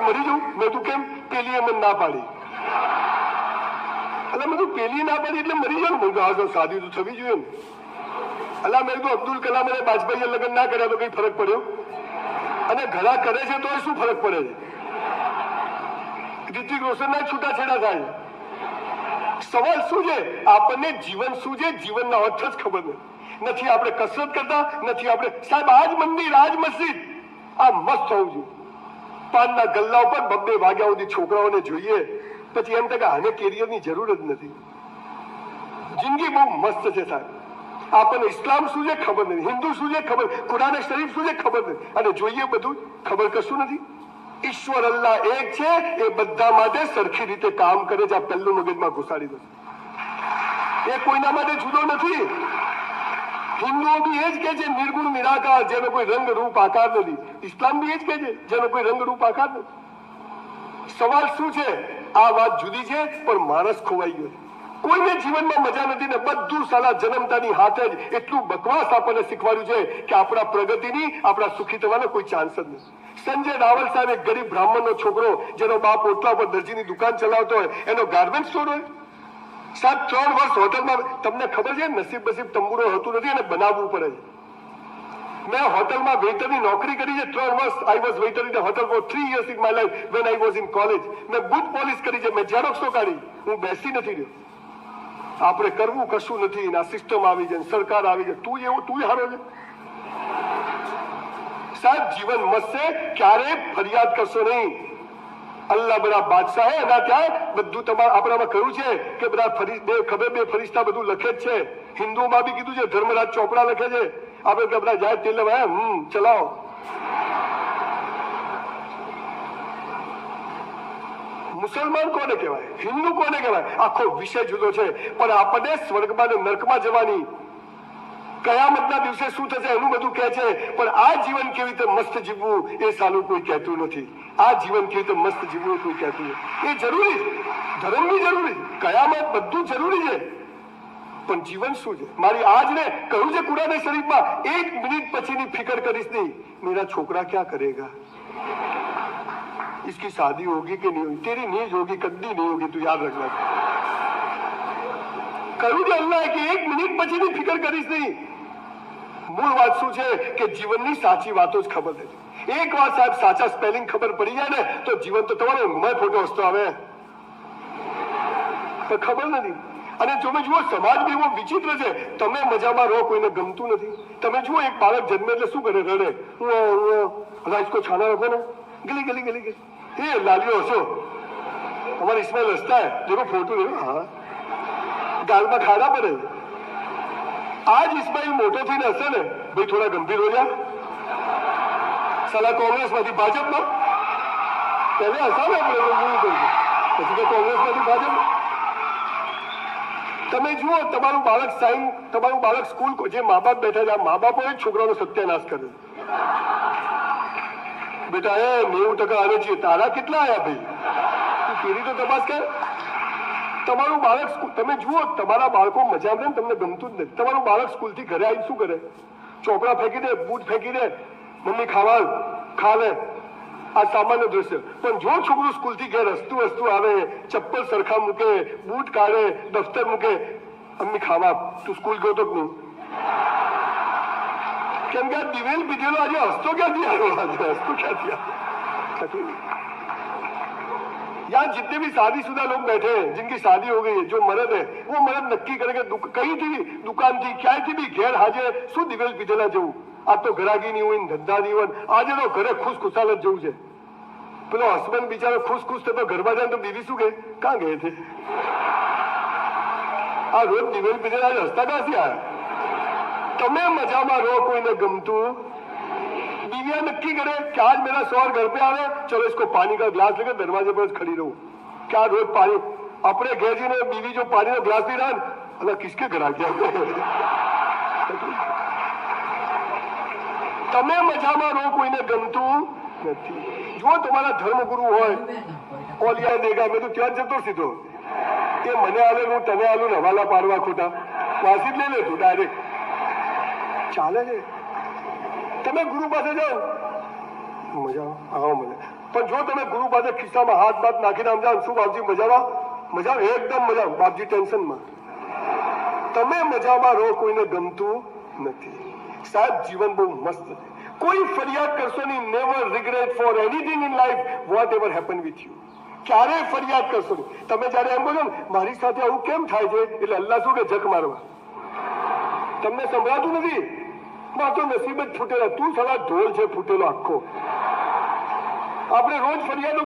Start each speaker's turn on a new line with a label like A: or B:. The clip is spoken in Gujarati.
A: મરી જવું? મેં તું કેમ? પેલી મને ના પાડી. એટલે મેં પેલી ના પાડી એટલે મરી જાવ મેં હા સાદી તો થવી જોઈએ અલા, મેં તો અબ્દુલ કલામ અને વાજપેયીએ લગ્ન ના કર્યા તો કઈ ફરક પડ્યો? અને ઘણા કરે છે તો શું ફરક પડે છે? રિતિક રોશન ના છૂટાછેડા થાય. સવાલ શું છે? આપણને જીવન શું છે? જીવનના અર્થ જ ખબર નથી આપણે કસરત કરતા, નથી આપણે સાહેબ, આજ મંદિર, આજ મસ્જિદ. આ મસ્ત હોવું જોઈએ. પાનના ગલ્લા ઉપર બબ્બે વાગ્યા સુધી છોકરાઓને જોઈએ. પછી એમ કે આને કેરિયરની જરૂર જ નથી. જિંદગી બહુ મસ્ત છે સાહેબ. આપણને ઇસ્લામ શું છે ખબર નથી, હિન્દુ શું છે ખબર, કુરાને શરીફ શું છે ખબર નથી. અને જોઈએ બધું, ખબર કશું નથી. ઈશ્વર અલ્લાહ એક છે, એ બધા માટે સરખી રીતે કામ કરે છે, આ પહેલું મગજમાં ઘુસાડી દો એ કોઈના માટે જુદો નથી. હિન્દુઓ બી એ જ કે છે નિર્ગુણ નિરાકાર જેનો કોઈ રંગ રૂપ આકાર નથી ઇસ્લામ બી એ જ કે છે જેનો કોઈ રંગ રૂપ આકાર નથી સવાલ શું છે આ વાત જુદી છે પણ માણસ ખોવાઈ ગયો કોઈને જીવનમાં મજા નથી ને બધું સાલા જન્મતાની હાથે જ એટલું બકવાસ આપણને શીખવાડ્યું છે કે આપણા પ્રગતિની, આપણા સુખી થવાનો કોઈ ચાન્સ જ નથી. સંજય રાવલ સાહેબ એક ગરીબ બ્રાહ્મણનો છોકરો, જેનો બાપ ઓટલા પર દરજીની દુકાન ચલાવતો હોય, એનો ગાર્મેન્ટ સ્ટોર હોય. સાહેબ, ત્રણ વર્ષ હોટલમાં તમને ખબર છે, નસીબ નસીબ તંબુરો હોતું નથી અને બનાવવું પડે છે. મેં હોટલમાં વેઇટરની નોકરી કરી છે, ત્રણ વર્ષ I was waiter in hotel for three years in my life when I was in college મેં બુટ પોલિશ કરી છે, મેં ઝેરોક્સો કાઢી. હું બેસી નથી રહ્યો. આપણે કરવું કશું નથી આ સિસ્ટમ આવી જાય, સરકાર આવી જાય. તું એવું, તું હારો છે? સાહેબ, જીવન મસ્ત ક્યારે ફરિયાદ કરશો નહીં. અલ્લાહ બધા બાદશાહ એના ત્યાં બધું તમારા આપણામાં કહ્યું છે કે બધા ફરી, બે ખબર બે ફરિશ્તા બધું લખે જ છે. હિન્દુઓમાં બી કીધું છે, ધર્મરાજ ચોપડા લખે છે. આપણે કે બધા જાય તેલ લેવા હમ, ચલાવો. મુસલમાન કોને કહેવાય? હિન્દુ કોને કહેવાય? આખો વિષય જુદો છે. પણ આપણને સ્વર્ગમાં ને નર્કમાં જવાની કયામતના દિવસે શું થશે એનું બધું કહે છે પણ આ જીવન કેવી રીતે મસ્ત જીવવું એ સાલું કોઈ કહેતું નથી આ જીવન કેવી રીતે મસ્ત જીવવું કોઈ કહેતું નથી એ જરૂરી છે ધર્મ બી જરૂરી છે કયામત બધું જરૂરી છે પણ જીવન શું છે મારી આજ ને કહ્યું છે કુરાને શરીફમાં એક મિનિટ પછીની ફિકર કરીશ નહીં મેરા છોકરા ક્યાં કરેગા इसकी शादी होगी कि नहीं होगी तेरी नहीं होगी कभी नहीं होगी તું યાદ રખના કહ્યું છે અલ્લાહ કે એક મિનિટ પછીની ફિકર કરીશ નહીં મૂળ વાત શું છે કે જીવનની સાચી વાતો જ ખબર નથી એક વાત સાહેબ સાચા સ્પેલિંગ ખબર પડી જાય ને, તો જીવન તો તમારો ઊંઘમાં ફોટો હસતો આવે. ખબર નથી. અને તમે જુઓ, સમાજ બી એવો વિચિત્ર છે. તમે મજામાં રહો, કોઈને ગમતું નથી. તમે જુઓ, એક બાળક જન્મે એટલે શું કરે? રડે. રાજકો છાના રખો ને. ગલી ગલી ગલી ગલી. એ લાલીઓ હશો અમારે ઇસ્માઇલ હસતા હે. દેખો, ફોટો હા. ગાલમાં ખાડા પડે. આજ ઇસ્માઇલ મોટો થઈને હશે ને, ભાઈ થોડા ગંભીર હો જા સાલા કોંગ્રેસમાંથી ભાજપમાં. પહેલે હસાવે આપણે હું કહું છું. પછી તો કોંગ્રેસમાંથી ભાજપ. તમે જુઓ, તમારું બાળક સાઈન, તમારું બાળક સ્કૂલ જે મા બાપ બેઠા છે મા બાપો જ છોકરાનો સત્યાનાશ કરે બેટા, એ નેવું ટકા આવે છે. તારા કેટલા આવ્યા ભાઈ? તું કેવી તો તપાસ કર. તમારું બાળક સ્કૂલ- તમે જુઓ, તમારા બાળકો મજા આવે ને તમને ગમતું જ નથી. તમારું બાળક સ્કૂલથી ઘરે આવી શું કરે? ચોપડા ફેંકી દે, બૂટ ફેંકી દે, મમ્મી ખાવા ખા લે. આ સામાન્ય દ્રશ્ય. પણ જો છોકરું સ્કૂલથી ઘેર હસતું હસતું આવે, ચપ્પલ સરખા મૂકે, બૂટ કાઢે, દફતર મૂકે અમ્મી ખાવા તું સ્કૂલ ગયો તો નહીં? કેમ કે આ દિવેલ પીધેલો આજે હસતો ક્યાંથી આવ્યો? આજે હસતો ક્યાંથી આવ્યો? यहाँ जितने भी शादीशुदा लोग बैठे हैं जिनकी शादी हो गई है जो मर्द है वो मर्द नक्की करे કે દુક- કઈથી બી દુકાનથી ક્યાંયથી બી ઘેર હાજર શું દિવેલ પીધેલા જવું આ તો ઘરાગી નહીં હોય ને ધંધા નહીં હોય ને આજે તો ઘરે ખુશ ખુશાલ જ જવું છે પેલો હસબન્ડ બિચારો ખુશ ખુશ થતો ઘરમાં જાય ને તો બીવી શું કહે કાં ગયે છે આ રોજ દિવેલ પીધેલા આજે હસતા ક્યાંથી આવ્યા તમે મજામાં રહો કોઈને ગમતું बीवियां नक्की करे कि आज मेरा शौहर घर पे आवे चलो इसको पानी का ग्लास लेकर दरवाजे पर खड़ी रहूं क्या रोज पानी अपने घर जी ने बीवी जो पानी का ग्लास पी रहा है अल्लाह किसके घर आ गया તમે મજામાં રહો કોઈને ગમતું નથી જો તમારા ધર્મગુરુ હોય ઓલિયા દેગા મેં તો ત્યાં જ જતો સીધો એ મને આલે હું તને આલું ને હવાલા પાડવા ખોટા વાસી જ લઈ લે તું ડાયરેક્ટ ચાલે છે તમે ગુરુ પાસે જાઓ. મજા આવો. મને પણ જો તમે ગુરુ પાસે ખિસ્સામાં હાથ બાત નાખીને આમ જાઓ શું બાપજી મજામાં મજા એકદમ મજા બાપજી ટેન્શનમાં. તમે મજામાં રહો, કોઈને ગમતું નથી. સાહેબ, જીવન બહુ મસ્ત છે. કોઈ ફરિયાદ કરશો નહીં. Never regret for anything in life whatever happen with you ક્યારેય ફરિયાદ કરશો નહીં? તમે જ્યારે એમ બોલો ને, મારી સાથે આવું કેમ થાય છે? એટલે અલ્લાહ શું કે જક મારવા. તમને સંભળાતું નથી? માં તો નસીબ જ ફૂટેલા. તું સલા ઢોલ છે ફૂટેલો આખો. આપણે રોજ ફરિયાદો